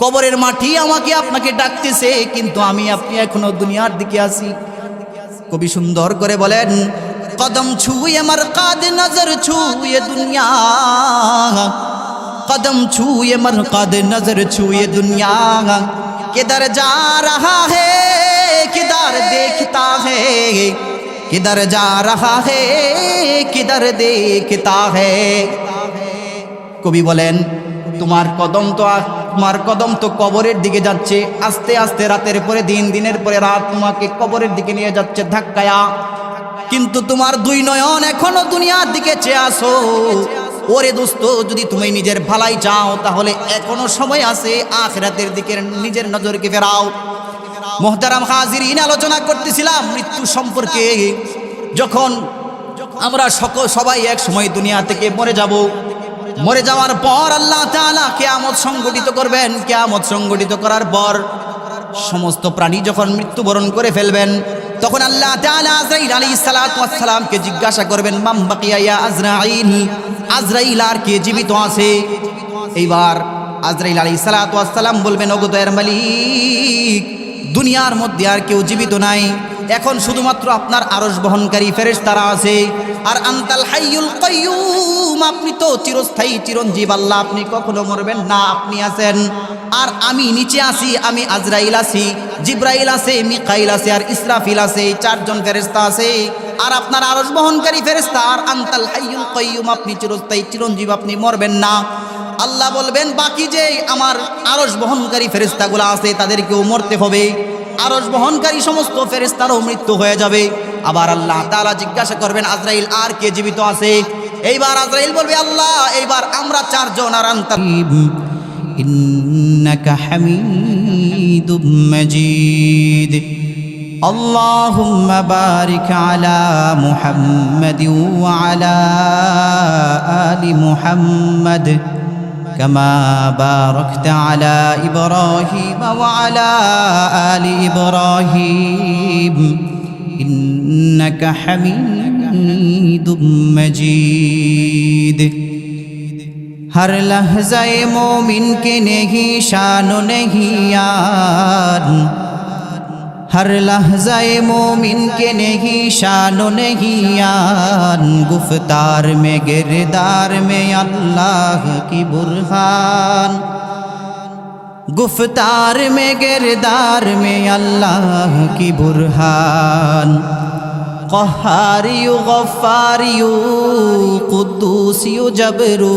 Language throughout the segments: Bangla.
কবরের মাঠি আমাকে আপনাকে ডাকতেছে, কিন্তু আমি আপনি এখনও দুনিয়ার দিকে আছি। কবি সুন্দর করে বলেন, কদম ছুঁয়ে আমার কাদ নজর ছুঁয়ে দুনিয়া। কদম ছুঁয়ে মর কাদ নজর ছুঁয়ে দুনিয়া। কেদার যা রহা হে, কেদার দেখতা হে। কেদার যা রহা হে, কেদার দেখতা হে। কবি বলেন, তোমার কদম তো তোমার কদম তো কবরের দিকে যাচ্ছে। আস্তে আস্তে রাতের পরে দিন, দিনের পরে রাত তোমাকে কবরের দিকে নিয়ে যাচ্ছে ধাক্কায়া। কিন্তু তোমার দুই নয়ন এখনও দুনিয়ার দিকে চেয়ে আসো ওরে দোস্ত, যদি তুমি নিজের ভালাই চাও, তাহলে এখনও সময় আছে আখরাতের দিকে নিজের নজরকে ফেরাও। মোহতারাম হাজিরিন, আলোচনা করতেছিলাম মৃত্যু সম্পর্কে। যখন আমরা সকল সবাই এক সময় দুনিয়া থেকে মরে যাব মরে যাওয়ার পর আল্লাহ তাআলা কেয়ামত সংগঠিত করবেন। কেয়ামত সংগঠিত করার পর সমস্ত প্রাণী যখন মৃত্যুবরণ করে ফেলবেন, তখন আল্লাহ তাআলা আজরাইল আলাইহিস সালাতু জিজ্ঞাসা করবেন, মাম বাকিয়া ইয়া আজরাইল? আজরাইল আর কে জীবিত আছে? এইবার আজরাইল আলাইহিস সালাম বলবেন, ওগো দয়ার মালিক, দুনিয়ার মধ্যে আর কেউ জীবিত নাই। এখন শুধুমাত্র আপনার আরস বহনকারী ফেরেশতারা আছে। আর আন্তাল হাইয়ুল কয়ুম আপনি তো চিরস্থায়ী চিরঞ্জীব, আল্লাহ আপনি কখনো মরবেন না, আপনি আছেন। আর আমি নিচে আছি, আমি আজরাইল আছি, জিব্রাইল আছে, মিকাইল আছে, আর ইসরাফিল আছে চারজন ফেরেস্তা আছে। আর আপনার আরস বহনকারী ফেরেস্তা আর আন্তাল হাইয়ুল কাইয়ুম, আপনি চিরস্থায়ী চিরঞ্জীব, আপনি মরবেন না। আল্লাহ বলবেন, বাকি যে আমার আরস বহনকারী ফেরেস্তাগুলো আছে, তাদেরকেও মরতে হবে। আরস বহনকারী সমস্ত ফেরেস্তারও মৃত্যু হয়ে যাবে আবার আল্লাহ তাআলা জিজ্ঞাসা করবেন আজরাইল আর কে জীবিত আছে এইবার আজরাইল বলবে আল্লাহ এইবার আমরা চারজন আর আন্তার ইন্নাকা হামিদুম মাজিদ اللهم بارك على محمد وعلى آل محمد كما باركت على إبراهيم وعلى آل إبراهيم إنك حميد مجيد ہر لحظہ مومن کے نہیں شان و نہیں یاد हर लहजाए मोमिन के नहीं शान नहीं आन गुफ्तार में गिरदार में अल्लाह की बुरहान गुफ्तार में गिरदार में अल्लाह की बुरहान कहहारियु गफ्फारियु कुद्दूसियु जबरू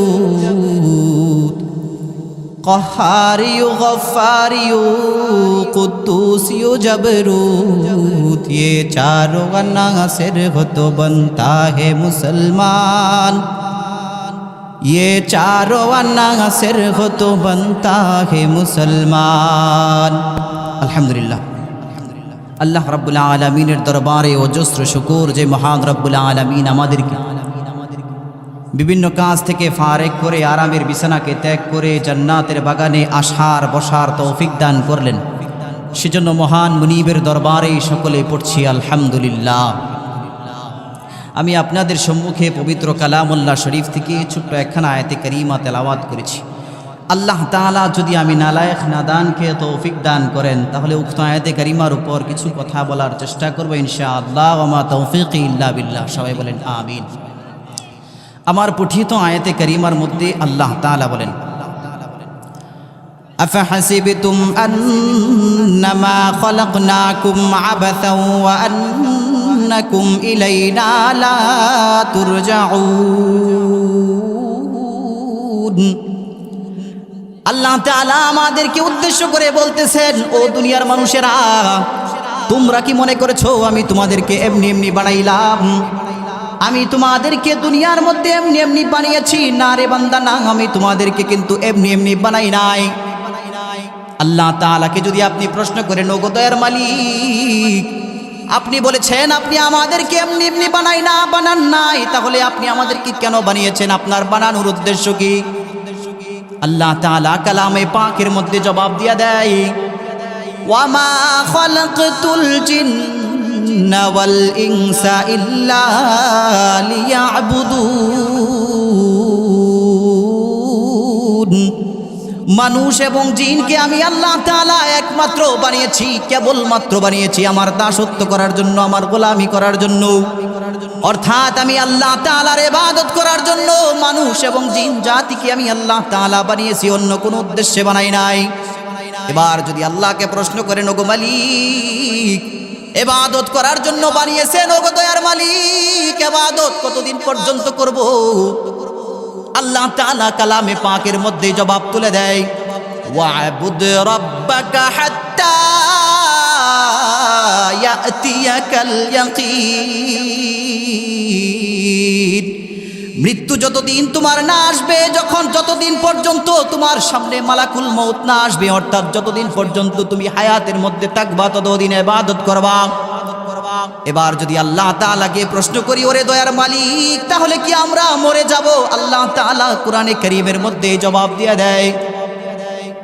قهاري غفاري قدوسي جبروت یہ چاروں ناصر ہو تو بنتا ہے مسلمان یہ چاروں ناصر ہو تو بنتا ہے مسلمان الحمدللہ আল্লাহ রাব্বুল আলমিনের দরবারে অজস্র শুকুর যে মহান রব্বুল আলমিন আমাদেরকে বিভিন্ন কাজ থেকে ফারেক করে আরামের বিছানাকে ত্যাগ করে জান্নাতের বাগানে আসার বসার তৌফিক দান করলেন। সেজন্য মহান মুনিবের দরবারে সকলে পড়ছি, আলহামদুলিল্লাহ। আমি আপনাদের সম্মুখে পবিত্র কালামুল্লাহ শরীফ থেকে ছোট্ট একখানা আয়তে করিমা তেলাওয়াত করেছি। আল্লাহ তাআলা যদি আমি নালায়েক, নাদানকে তৌফিক দান করেন, তাহলে উক্ত আয়াতে কারিমার উপর কিছু কথা বলার চেষ্টা করব ইনশা আল্লাহ ওমা তৌফিক ইল্লা বিল্লাহ। সবাই বলেন, আমিন। আমার পঠিত আয়াতে কারিমার মধ্যে আল্লাহ তাআলা বলেন أفحسبتم أنما خلقناكم عبثا وأنكم إلينا لا ترجعون আল্লাহ তাআলা আমাদেরকে উদ্দেশ্য করে বলতেছেন ও দুনিয়ার মানুষেরা তোমরা কি মনে করেছো আমি তোমাদেরকে এমনি এমনি বানাইলাম আমি তোমাদেরকে দুনিয়ার মধ্যে এমনি এমনি বানিয়েছি। না রে বান্দা, না, আমি তোমাদেরকে কিন্তু এমনি এমনি বানাই নাই। আল্লাহ তাআলাকে যদি আপনি প্রশ্ন করেন ও দয়ার মালিক, আপনি বলেছেন আপনি আমাদেরকে এমনি এমনি বানাই না, বানান নাই, তাহলে আপনি আমাদেরকে কেন বানিয়েছেন? আপনার বানানোর উদ্দেশ্য কি? আল্লাহ তাআলা কালামে পাকের মধ্যে জবাব দিয়া দেয় ওয়ামা খালাকতুল জিন্না ওয়াল ইনসা ইল্লা মানুষ এবং জিনকে আমি আল্লাহ তাআলা একমাত্র বানিয়েছি, কেবলমাত্র বানিয়েছি আমার দাসত্ব করার জন্য, আমার গোলামি করার জন্য। অর্থাৎ আমি আল্লাহ তাআলার ইবাদত করার জন্য মানুষ এবং জিন জাতিকে আমি আল্লাহ তালা বানিয়েছি, অন্য কোনো উদ্দেশ্যে বানাই নাই। এবার যদি আল্লাহকে প্রশ্ন করেন, ওগো মালিক এবাদত করার জন্য বানিয়েছেন, ওগো দয়ার মালিক, এবাদত কতদিন পর্যন্ত করব? আল্লাহ তাআলা কালামে পাকের মধ্যে জবাব তুলে দেয়, ওয়াবুদ রাব্বাকা হাত্তা ইয়াতিয়াকাল ইয়াকিন। মৃত্যু যতদিন তোমার না আসবে, যখন যতদিন পর্যন্ত তোমার সামনে মালাকুল মৌত না আসবে, অর্থাৎ যতদিন পর্যন্ত তুমি হায়াতের মধ্যে থাকবা, ততদিন এবাদত করবা। এবার যদি আল্লাহ তাআলাকে প্রশ্ন করি, ওরে দয়ার মালিক, তাহলে কি আমরা মরে যাব? আল্লাহ তাআলা কোরআনে করিমের মধ্যে জবাব দিয়ে দেয়।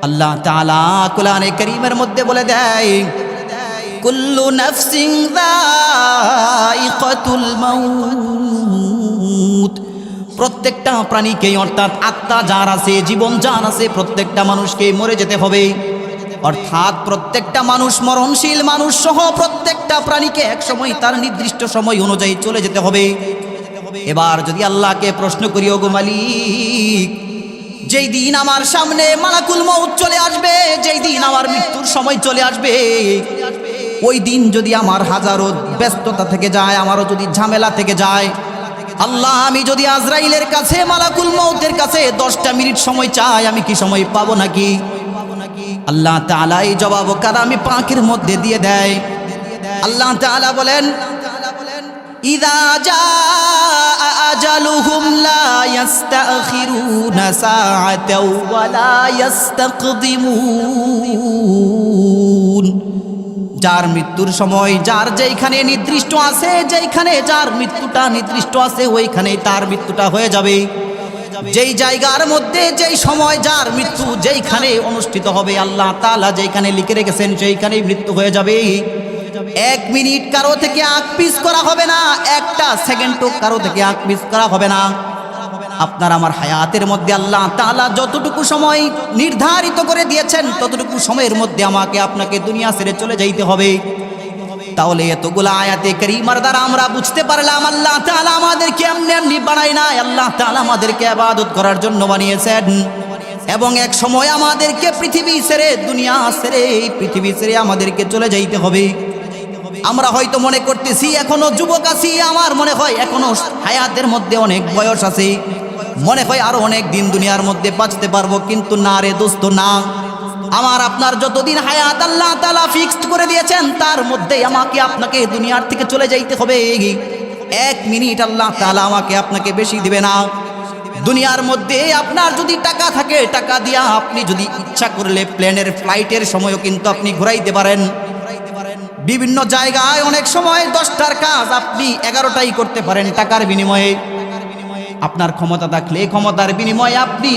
আল্লাহ তাআলা কোরআনে করিমের মধ্যে বলে দেয়, কুল্লু নাফসিন যায়িকাতুল মাউত। প্রত্যেকটা প্রাণীকেই অর্থাৎ আত্মা যার আছে, জীবন যার আছে, প্রত্যেকটা মানুষকে মরে যেতে হবে। অর্থাৎ প্রত্যেকটা মানুষ মরণশীল মানুষ সহ প্রত্যেকটা প্রাণীকে এক সময় তার নির্দিষ্ট সময় অনুযায়ী চলে যেতে হবে। এবার যদি আল্লাহকে প্রশ্ন করি ওগো মালিক, যেই দিন আমার সামনে মালাকুল মৌত চলে আসবে, যেই দিন আমার মৃত্যুর সময় চলে আসবে, ওই দিন যদি আমার হাজারো ব্যস্ততা থেকে যায়, আমারও যদি ঝামেলা থেকে যায় আল্লাহ, আমি যদি আজরাইলের কাছে, মালাকুল মৌতের কাছে দশটা মিনিট সময় চাই, আমি কি সময় পাবো নাকি? আল্লাহ তাআলা এই জবাব আমি পাকের মধ্যে দিয়ে দেয়। আল্লাহ তাআলা বলেন, ইদা যার মৃত্যুর সময় যার যেইখানে নির্দিষ্ট আছে, যেইখানে যার মৃত্যুটা নির্দিষ্ট আছে ওইখানে তার মৃত্যুটা হয়ে যাবে। যেই জায়গার মধ্যে, যেই সময় যার মৃত্যু, যেইখানে অনুষ্ঠিত হবে, আল্লাহ তাআলা যেইখানে লিখে রেখেছেন, সেইখানেই মৃত্যু হয়ে যাবে। এক মিনিট কারও থেকে আগ পিস করা হবে না, একটা সেকেন্ডও কারও থেকে আগ পিস করা হবে না। আপনার আমার হায়াতের মধ্যে আল্লাহ তালা যতটুকু সময় নির্ধারিত করে দিয়েছেন, ততটুকু সময়ের মধ্যে আমাকে আপনাকে দুনিয়া ছেড়ে চলে যাইতে হবে। তাহলে এতগুলো আয়াতে করিমার দ্বারা আমরা বুঝতে পারলাম আল্লাহ তালা আমাদেরকে এমনি এমনি বানাই নাই, আল্লাহ তালা আমাদেরকে ইবাদত করার জন্য বানিয়েছেন। এবং এক সময় আমাদেরকে পৃথিবী ছেড়ে, দুনিয়া ছেড়ে এই পৃথিবী ছেড়ে আমাদেরকে চলে যাইতে হবে। আমরা হয়তো মনে করতেছি, এখনও যুবক আছি, আমার মনে হয় এখনও হায়াতের মধ্যে অনেক বয়স আছে। মনে হয় আরও অনেক দিন দুনিয়ার মধ্যে বাঁচতে পারব, কিন্তু না রে দোস্ত, না। আমার আপনার যতদিন হায়াত আল্লাহ তালা ফিক্সড করে দিয়েছেন, তার মধ্যে আমাকে, আপনাকে দুনিয়ার থেকে চলে যাইতে হবে। এক মিনিট আল্লাহ তালা আমাকে আপনাকে বেশি দিবে না। দুনিয়ার মধ্যে আপনার যদি টাকা থাকে, টাকা দিয়া আপনি যদি ইচ্ছা করলে প্লেনের ফ্লাইটের সময়ও কিন্তু আপনি ঘুরাইতে পারেন। বিভিন্ন জায়গায় অনেক সময় দশটার কাজ আপনি এগারোটাই করতে পারেন টাকার বিনিময়ে। আপনার ক্ষমতা থাকলে ক্ষমতার বিনিময়ে আপনি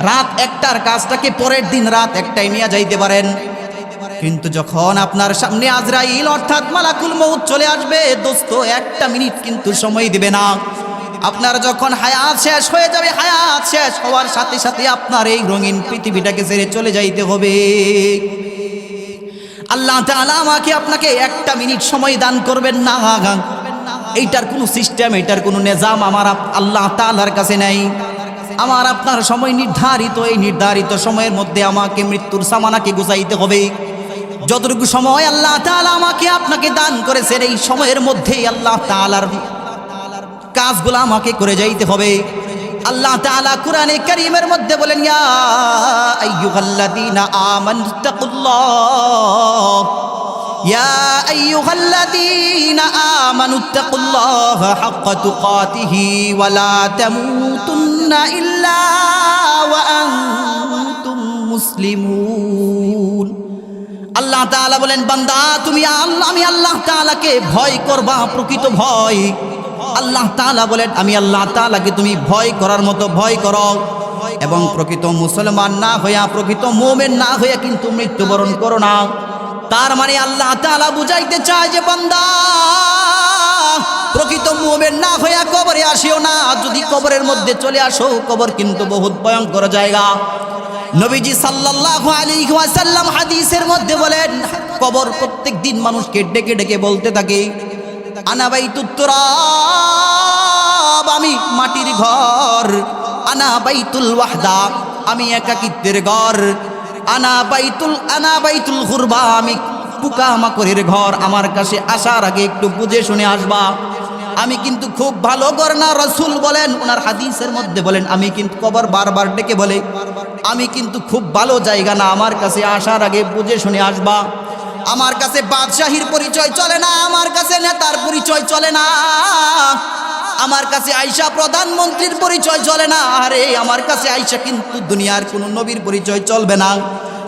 রাত একটার কাজটাকে পরের দিন রাত একটাই নিয়ে যাইতে পারেন। কিন্তু যখন আপনার সামনে আজরাইল অর্থাৎ মালাকুল মৌত চলে আসবে, দোস্ত, একটা মিনিট কিন্তু সময় দিবে না। আপনার যখন হায়াত শেষ হয়ে যাবে, হায়াত শেষ হওয়ার সাথে সাথে আপনার এই রঙিন পৃথিবীটাকে ছেড়ে চলে যাইতে হবে। আল্লাহ তাআলা আমাকে আপনাকে একটা মিনিট সময় দান করবেন না। এইটার কোনো সিস্টেম, এইটার কোনো নিজাম আমার আল্লাহ তাআলার কাছে নাই। আমার আপনার সময় নির্ধারিত, এই নির্ধারিত সময়ের মধ্যে আমাকে মৃত্যুর সামানাকে গুছাইতে হবে। যতটুকু সময় আল্লাহ তাআলা আমাকে আপনাকে দান করেছেন, এই সময়ের মধ্যেই আল্লাহ তালার কাজগুলো আমাকে করে যাইতে হবে। আল্লাহ তাআলা কোরআনে কারীমের মধ্যে বলেন, ইয়া আইয়ুহাল্লাযীনা আমানুত্তাকুল্লাহ ইয়া আইয়ুহাল্লাযীনা আমানুত্তাকুল্লাহ হাক্কা তুকাতিহি ওয়া লা তামুতুন্না ইল্লা ওয়া আনতুম মুসলিমুন আল্লাহ তাআলা বলেন, বান্দা, তুমি আল্লাহ, আমি আল্লাহ তাআলাকে ভয় করবা, প্রকৃত ভয়। আল্লাহ তাআলা বলেন, আমি আল্লাহ তাআলাকে তুমি ভয় করার মতো ভয় করো। এবং প্রকৃত মুসলমান না হইয়া, প্রকৃত মোমেন না হইয়া কিন্তু মৃত্যুবরণ করো না। তার মানে আল্লাহ তাআলা বুঝাইতে চায় যে বন্দা, প্রকৃত মোমেন না হইয়া কবরে আসিও না যদি কবরের মধ্যে চলে আসো, কবর কিন্তু বহুত ভয়ঙ্কর জায়গা। নবীজি সাল্লাল্লাহু আলাইহি ওয়াসাল্লাম হাদিসের মধ্যে বলেন, কবর প্রত্যেক দিন মানুষকে ডেকে ডেকে বলতে থাকে, আনা তুরাব, আমি মাটির ঘর, আনা বাইতুল ওয়াহদা, আমি একাকিত্বের ঘর আনা বাইতুল আনা বাইতুল গুরবা, আমি পোকামাকড়ের ঘর আমার কাছে আসার আগে একটু বুঝে শুনে আসবা। আমি কিন্তু খুব ভালো ঘর না রসুল বলেন ওনার হাদিসের মধ্যে বলেন, আমি কিন্তু কবর বারবার ডেকে বলে, আমি কিন্তু খুব ভালো জায়গা না, আমার কাছে আসার আগে বুঝে শুনে আসবা। আমার কাছে বাদশাহীর পরিচয় চলে না, আমার কাছে নেতার পরিচয় চলে না। আমার কাছে আইসা প্রধানমন্ত্রীর পরিচয় চলে না। আরে, আমার কাছে আইসা কিন্তু দুনিয়ার কোনো নবীর পরিচয় চলবে না।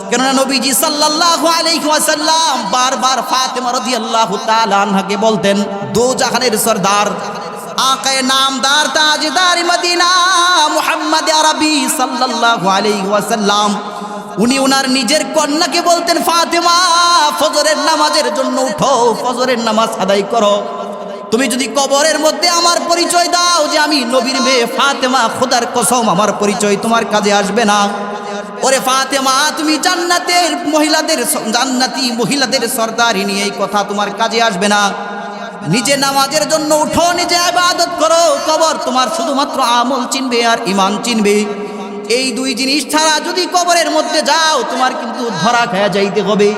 কেননা নবীজি সাল্লাল্লাহু আলাইহি ওয়াসাল্লাম বারবার ফাতেমা রাদিয়াল্লাহু তাআলা আনহাকে বলতেন, দো জাহানের সরদার, আকায়ে নামদার, তাজদার মদিনা, মুহাম্মদ আরবি সাল্লাল্লাহু আলাইহি ওয়াসাল্লাম। উনি ওনার নিজের কন্যাকে বলতেন, ফাতেমা, ফজরের নামাজের জন্য উঠো, ফজরের নামাজ আদায় করো। তুমি যদি কবরের মধ্যে আমার পরিচয় দাও যে আমি নবীর মেয়ে ফাতেমা, খোদার কসম, আমার পরিচয় তোমার কাজে আসবে না। ওরে ফাতেমা, তুমি জান্নাতের মহিলাদের জান্নাতি মহিলাদের সর্দারি নিয়ে এই কথা তোমার কাজে আসবে না। নিজে নামাজের জন্য উঠো, নিজে আবাদত করো। কবর তোমার শুধুমাত্র আমল চিনবে আর ইমান চিনবে। এই দুই জিনিস ছাড়া যদি কবরের মধ্যে যাও, তোমার কিন্তু ধরা খায়া যাইতে হবে।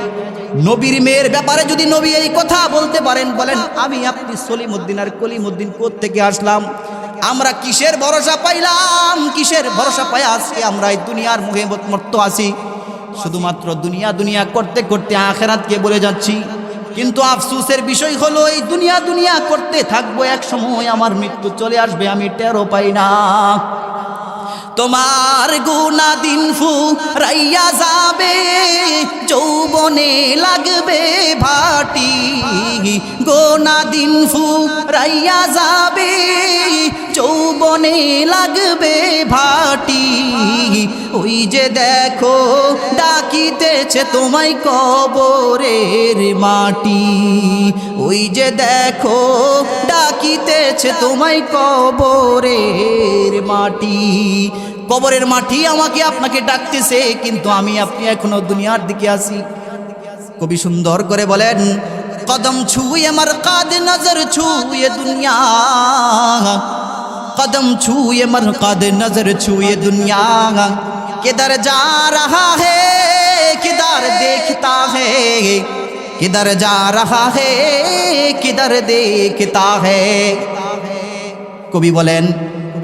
নবীর মেয়ের ব্যাপারে যদি নবী এই কথা বলতে পারেন, বলেন, আমি আপনি সলিমুদ্দিন আর কলিমুদ্দিন থেকে আসলাম? আমরা কিসের ভরসা পাইলাম? কিসের ভরসা পাই আজকে আমরা এই দুনিয়ার মুখে মর্ত আছি? শুধুমাত্র দুনিয়া দুনিয়া করতে করতে আখেরাতকে বলে যাচ্ছি। কিন্তু আফসুসের বিষয় হলো, এই দুনিয়া দুনিয়া করতে থাকব এক সময়, আমার মৃত্যু চলে আসবে, আমি টেরো পাই না। তোমার গুনা দিন ফু রাইয়া যাবে, যৌবনে লাগবে ভাটি। গোনা দিন ফু রাইয়া যাবে, যৌবনে লাগবে ওই যে দেখো, ডাকিতেছে তোমায় কবরের মাটি। ওই যে দেখো, ডাকিতেছে তোমায় কবরের মাটি। কবরের মাটি আমাকে, আপনাকে ডাকতেছে, কিন্তু আমি, আপনি এখনও দুনিয়ার দিকে আসি কবি সুন্দর করে বলেন, কদম ছুঁয়ে আমার কাদ নজর ছুঁয়ে দুনিয়া। कदम छुए मर कद नजर छुए दुनिया किधर जा रहा है किधर देखता है किधर जा रहा है किधर देखता है কবি বলেন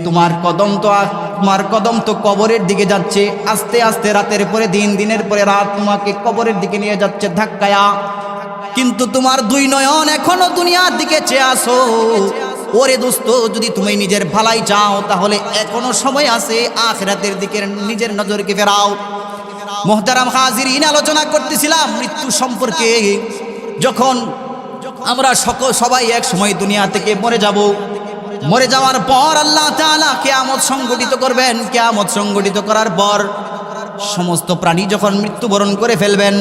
তোমার কদম তো আ- তোমার কদম তো কবরের দিকে যাচ্ছে আস্তে আস্তে রাতের পরে দিন দিনের পরে রাত তোমাকে কবরের দিকে নিয়ে যাচ্ছে ধাক্কায়া কিন্তু তোমার দুই নয়ন এখনো দুনিয়ার দিকে চেয়ে আসো ওরে দোস্ত, যদি তুমি নিজের ভালাই চাও, তাহলে এখনও সময় আছে আখরাতের দিকে নিজের নজরকে ফেরাও। মোহতারাম হাজির ইন আলোচনা করতেছিলাম মৃত্যু সম্পর্কে। যখন আমরা সকল সবাই এক সময় দুনিয়া থেকে মরে যাব, মরে যাওয়ার পর আল্লাহ তাআলা কেয়ামত সংগঠিত করবেন। কেয়ামত সংগঠিত করার পর সমস্ত প্রাণী যখন মৃত্যুবরণ করে ফেলবেন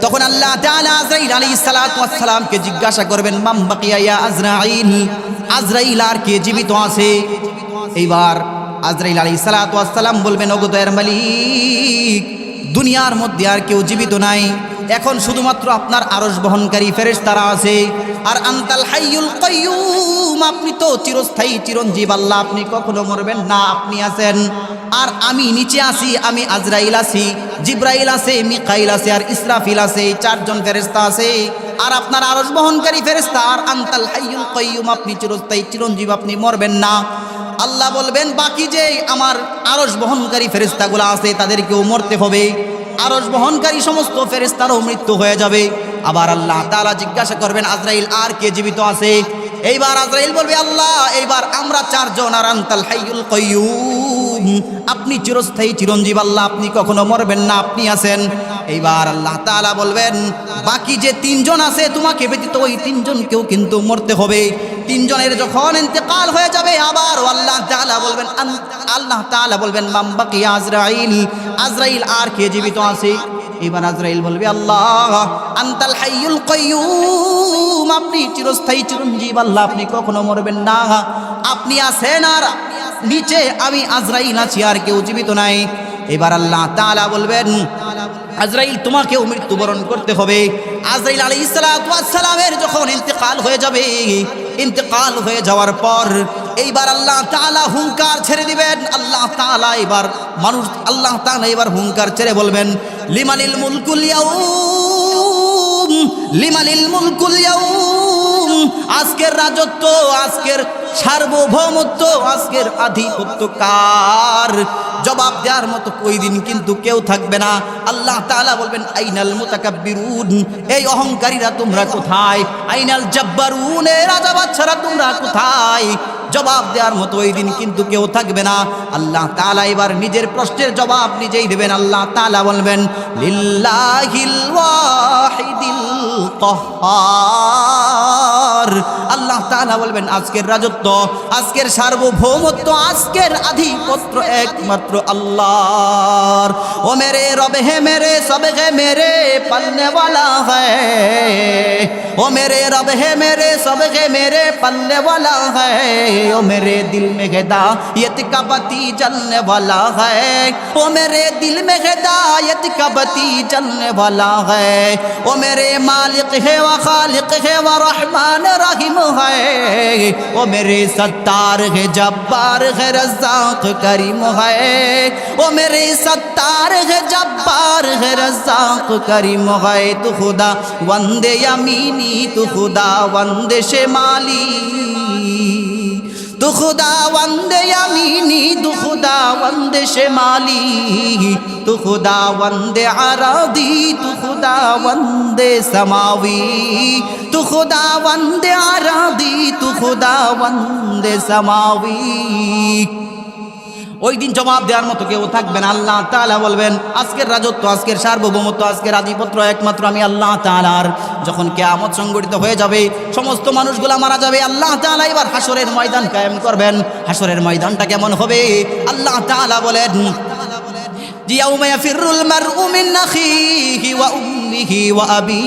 তখন আল্লাহ তাআলা আজরাইল আলাইহিস সালাতু জিজ্ঞাসা করবেন, মাম বাকিয়া ইয়া আজরাইল? আজরাইল আর কে জীবিত আছে? এইবার আজরাইল আলাইহিস সালাতু বলবেন, ওগো দয়ার মালিক, দুনিয়ার মধ্যে আর কেউ জীবিত নাই। এখন শুধুমাত্র আপনার আরস বহনকারী ফেরেশতারা আছে। আর আন্তাল হাইয়ুল কাইয়ুম, আপনি তো চিরস্থায়ী চিরঞ্জীব, আল্লাহ আপনি কখনো মরবেন না, আপনি আছেন। আর আমি নিচে আছি, আমি আজরাইল আছি, জিব্রাইল আছে, মিকাইল আছে, আর ইসরাফিল আছে, চারজন ফেরেস্তা আছে। আর আপনার আরস বহনকারী ফেরেস্তা আর আন্তাল হাইয়ুল কাইয়ুম, আপনি চিরস্থায়ী চিরঞ্জীব, আপনি মরবেন না। আল্লাহ বলবেন, বাকি যে আমার আরস বহনকারী ফেরেস্তাগুলো আছে, তাদেরকেও মরতে হবে। আরস বহনকারী সমস্ত ফেরেস্তারও মৃত্যু হয়ে যাবে। আবার আল্লাহ তাআলা জিজ্ঞাসা করবেন, আজরাইল আর কে জীবিত আছে? এইবার আজরাইল বলবে, আল্লাহ, এইবার আমরা চারজন আর আন্তাল কয়ুম আপনি চিরস্থায়ী চিরঞ্জীব আল্লাহ, আপনি কখনো মরবেন না, আপনি আছেন। এইবার আল্লাহ তাআলা বলবেন, বাকি যে তিনজন আছে, তোমাকে ব্যতীত ওই তিনজনকেও কিন্তু মরতে হবে। তিনজনের যখন ইন্তেকাল হয়ে যাবে, আবার আল্লাহ তাআলা বলবেন আল্লাহ তাআলা বলবেন, মাম বাকি আজরাইল আজরাইল আর কে জীবিত আছে? এবার আজরাইল বলবে, আল্লাহ, আন্তাল হাইয়ুল কাইয়ুম। আপনি চিরস্থায়ী চিরঞ্জীব, আল্লাহ, আপনি কখনো মরবেন না। আপনি আছেন আর নিচে আমি আজরাইল আছি, আর কেউ জীবিত নাই। এবার আল্লাহ তাআলা বলবেন, আজরাইল, তোমাকেও মৃত্যুবরণ করতে হবে। আজরাইল আলী সালামের যখন ইন্তেকাল হয়ে যাবে, ইন্তেকাল হয়ে যাওয়ার পর এইবার আল্লাহ তালা হুঙ্কার ছেড়ে দিবেন। আল্লাহ তাআলা এবার মানুষ, আল্লাহ তাআলা এবার হুঙ্কার ছেড়ে বলবেন, লিমানিল মুলকুল লিমানিল মুলকুল আজকের রাজত্ব, আজকের সার্বভৌমত্ব, আজকের আধিপত্য কার? জবাব দেওয়ার মতো ওই দিন কিন্তু কেউ থাকবে না। আল্লাহ তালা বলবেন, আইনাল মুতাকাব্বিরুন, এই অহংকারীরা তোমরা কোথায়? আইনাল জাব্বারুন এ রাজা বাচ্চারা তোমরা কোথায়? জবাব দেওয়ার মতো ওই দিন কিন্তু কেউ থাকবে না। আল্লাহ তালা এবার নিজের প্রশ্নের জবাব নিজেই দেবেন। আল্লাহ তালা বলবেন, লিল্লাহিল আল্লাহ তাআলা বলবেন আজকের রাজত্ব আজকের সার্বভৌমত্ব আজকের আধিপত্য একমাত্র আল্লাহর ও মেরে রবে হে মেরে সবে হে মেরে পালনে वाला है ओ मेरे रब है मेरे सब है मेरे पल्ले वाला है ओ मेरे दिल में हिदायत का बती जलने वाला है ओ मेरे दिल में हिदायत का बती जलने वाला है ओ मेरे मालिक है व खालिक है व रहमान रहीम है ओ मेरे सत्तार है जब्बार है रज़ाक करीम है ओ मेरे सत्तार है जब्बार है रज़ाक करीम है तू खुदा वंदे यमीनी तू खुदा वंदे शेमाली দুঃখ দাওয়ান্দে আমিনি দুঃখ দাওয়ান্দে শেমালি দুঃখ দাওয়ান্দে আরাদি দুঃখ দাওয়ান্দে সমাবি দুঃখ দাওয়ান্দে আরাদি দুঃখ দাওয়ান্দে সমাবি ওই দিন জবাব দেওয়ার মতো কেউ থাকবেন আল্লাহ তালা বলবেন, আজকের রাজত্ব, আজকের সার্বভৌমত্ব, আজকের আধিপত্র একমাত্র আমি আল্লাহ তালার যখন কেয়ামত সংগঠিত হয়ে যাবে, সমস্ত মানুষগুলো মারা যাবে। আল্লাহ তালা এবার হাসরের ময়দান কায়েম করবেন। হাসরের ময়দানটা কেমন হবে? আল্লাহ তালা বলেন রাসূলিহি ওয়া আবি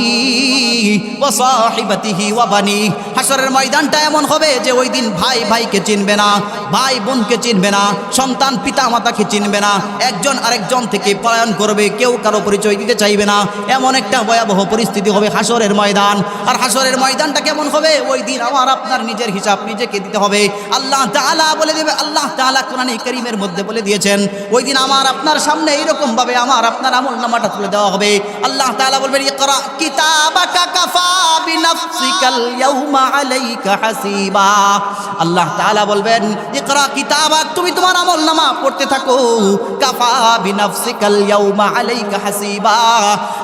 ওয়া সাহিবাতিহি ওয়া বানি। হাসরের ময়দানটা এমন হবে যে ওই দিন ভাই ভাইকে চিনবে না, ভাই বোনকে চিনবে না, সন্তান পিতা মাতাকে চিনবে না, একজন আরেকজন থেকে পলায়ন করবে, কেউ কারও পরিচয় দিতে চাইবে না। এমন একটা ভয়াবহ পরিস্থিতি হবে হাসরের ময়দান। আর হাসরের ময়দানটা কেমন হবে? ওই দিন আমার আপনার নিজের হিসাব নিজেকে দিতে হবে। আল্লাহ তাআলা বলে দেবে, আল্লাহ তাআলা কোরআনে কারীমের মধ্যে বলে দিয়েছেন, ওই দিন আমার আপনার সামনে এইরকমভাবে আমার আপনার আমল নামাটা তুলে দেওয়া হবে। আল্লাহ তাআলা বলবেন, ইকরা কিতাবাকা কাফা বিনাফসিকাল ইয়াউমা আলাইকা হাসিবা। আল্লাহ তাআলা বলবেন, ইকরা কিতাবাক, তুমি তোমার আমল নামা পড়তে থাকো। কাফা বিনাফসিকাল ইয়াউমা আলাইকা হাসিবা।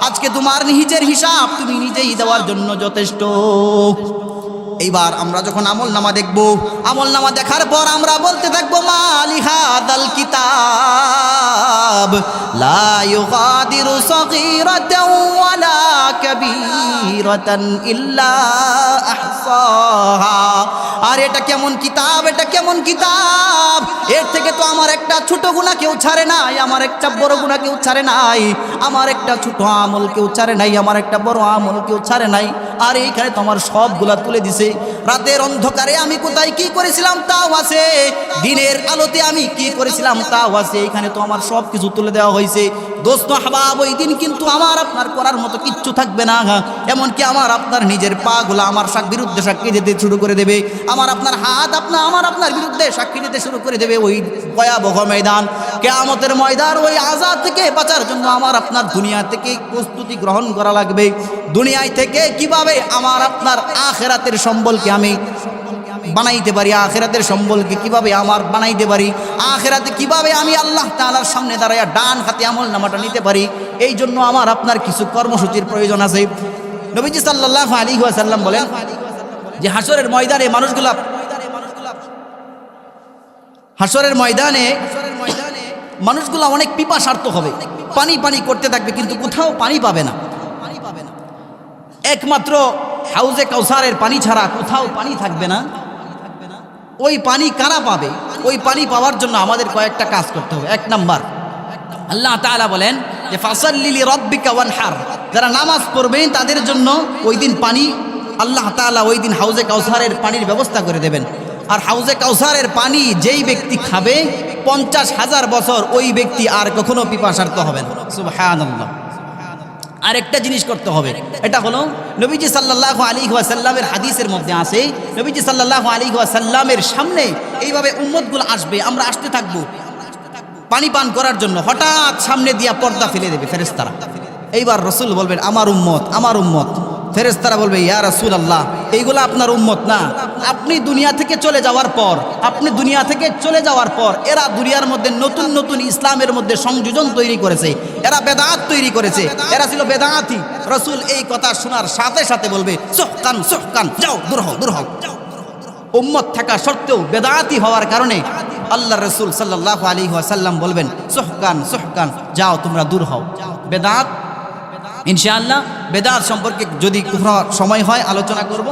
আজকে তোমার নিজের হিসাব তুমি নিজেই দেওয়ার জন্য যথেষ্ট। এইবার আমরা যখন আমল নামা দেখব, আমল নামা দেখার পর আমরা বলতে থাকব মালিহাদাল কিতাব লা ইউগাদিরু সগীরাতাও ওয়ালা কাবীরাতান ইল্লা আহসাহা। আর এটা কেমন কিতাব? এটা কেমন কিতাব? এর থেকে তো আমার একটা ছোট গুণা কেউ ছাড়ে নাই, আমার একটা বড় গুণা কেউ ছাড়ে নাই, আমার একটা ছোট আমল কেউ ছাড়ে নাই, আমার একটা বড় আমল কেউ ছাড়ে নাই। আর এইখানে তো আমার সবগুলা তুলে দিছে। রাতের অন্ধকারে আমি কোথায় কি করেছিলাম তাও আছে, দিনের আলোতে আমি কি করেছিলাম তাও আছে। এখানে তো আমার সব কিছু তুলে দেওয়া হয়েছে। দোস্ত হাবাব ওই দিন কিন্তু আমার আপনার করার মতো কিচ্ছু থাকবে না। এমনকি আমার আপনার নিজের পা গুলা আমার সাক বিরুদ্ধে সাক্ষী দিতে শুরু করে দেবে। আমার আপনার হাত আপনার আমার আপনার বিরুদ্ধে সাক্ষী দিতে শুরু করে দেবে ওই ভয়াবহ ময়দান। কেয়ামতের ময়দান ওই আজাদ থেকে বাঁচার জন্য আমার আপনার দুনিয়া থেকে প্রস্তুতি গ্রহণ করা লাগবে। দুনিয়ায় থেকে কীভাবে আমার আপনার আখেরাতের সম্বলকে আমি বানাইতে পারি, আখেরাতের সম্বলকে কীভাবে আমার বানাইতে পারি, আখেরাতে কীভাবে আমি আল্লাহ তাআলার সামনে দাঁড়াইয়া ডান হাতে আমল নামাটা নিতে পারি এই জন্য আমার আপনার কিছু কর্মসূচির প্রয়োজন আছে। নবীজি সাল্লাল্লাহু আলাইহি ওয়াসাল্লাম বলেন যে হাসরের ময়দানে মানুষগুলা হাসরের ময়দানে মানুষগুলা অনেক পিপাসার্থ হবে। পানি পানি করতে থাকবে কিন্তু কোথাও পানি পাবে না। একমাত্র হাউজে কাউসারের পানি ছাড়া কোথাও পানি থাকবে না। ওই পানি কারা পাবে? ওই পানি পাওয়ার জন্য আমাদের কয়েকটা কাজ করতে হবে। এক নাম্বার, আল্লাহ তাআলা বলেন যে ফাসাল্লিলি রব্বিকা ওয়ানহার। যারা নামাজ পড়বেন, তাদের জন্য ওই দিন পানি আল্লাহ তাআলা ওই দিন হাউজে কাউসারের পানির ব্যবস্থা করে দেবেন। আর হাউজে কাউসারের পানি যেই ব্যক্তি খাবে, পঞ্চাশ হাজার বছর ওই ব্যক্তি আর কখনো পিপাসার্থ হবেন সুবহানাল্লাহ। আরেকটা জিনিস করতে হবে, এটা হলো নবীজি সাল্লাহ আলী ওয়াসাল্লামের হাদিসের মধ্যে আছে, নবীজি সাল্লাহ আলী ওয়াসাল্লামের সামনে এইভাবে উম্মতগুলো আসবে, আমরা আসতে থাকব। পানি পান করার জন্য হঠাৎ সামনে দিয়া পর্দা ফেলে দেবে ফেরেস্তারা এইবার রসুল বলবেন, আমার উম্মত আমার উম্মত। ফেরেস্তারা বলবে, ইয়া রসুল আল্লাহ এইগুলো আপনার উম্মত না। আপনি দুনিয়া থেকে চলে যাওয়ার পর, আপনি দুনিয়া থেকে চলে যাওয়ার পর, এরা দুনিয়ার মধ্যে নতুন নতুন ইসলামের মধ্যে সংযোজন তৈরি করেছে, এরা বেদাত তৈরি করেছে, এরা ছিল বেদাতি। রসুল এই কথা শোনার সাথে সাথে বলবে, সোহকান সোহকান, যাও, দূর হও দূর হও। উম্মত থাকা সত্ত্বেও বেদাতি হওয়ার কারণে আল্লাহ রসুল সাল্লাহ আলী ওয়াসাল্লাম বলবেন, সোহকান সোহকান, যাও, তোমরা দূর হও। বেদাত ইনশাআল্লাহ বেদাত সম্পর্কে যদি সময় হয় আলোচনা করব।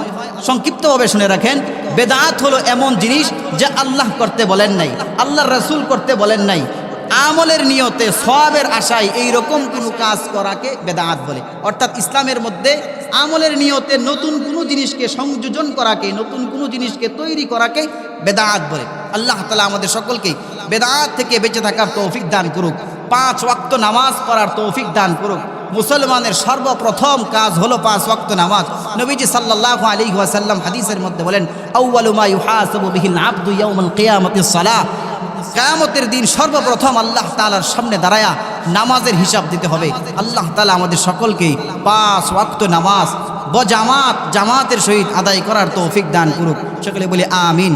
সংক্ষিপ্তভাবে শুনে রাখেন, বেদাত হলো এমন জিনিস যা আল্লাহ করতে বলেন নাই আল্লাহ রসুল করতে বলেন নাই। আমলের নিয়তে সবের আশায় এই রকম কোনো কাজ করাকে বেদাত বলে। অর্থাৎ ইসলামের মধ্যে আমলের নিয়তে নতুন কোনো জিনিসকে সংযোজন করাকে, নতুন কোনো জিনিসকে তৈরি করাকে বেদাত বলে। আল্লাহ তালা আমাদের সকলকে বেদাত থেকে বেঁচে থাকার তৌফিক দান করুক, পাঁচ ওয়াক্ত নামাজ পড়ার তৌফিক দান করুক। মুসলমানের সর্বপ্রথম কাজ হলো পাঁচ ওয়াক্ত নামাজ। নবীজি সাল্লাল্লাহু আলাইহি ওয়াসাল্লাম হাদিসের মধ্যে বলেন কিয়ামতের দিন সর্বপ্রথম আল্লাহ তালার সামনে দাঁড়ায়া নামাজের হিসাব দিতে হবে। আল্লাহ তালা আমাদের সকলকে পাঁচ ওয়াক্ত নামাজ বজামাত জামাতের সহিত আদায় করার তৌফিক দান করুক। সকলে বলি, আমিন।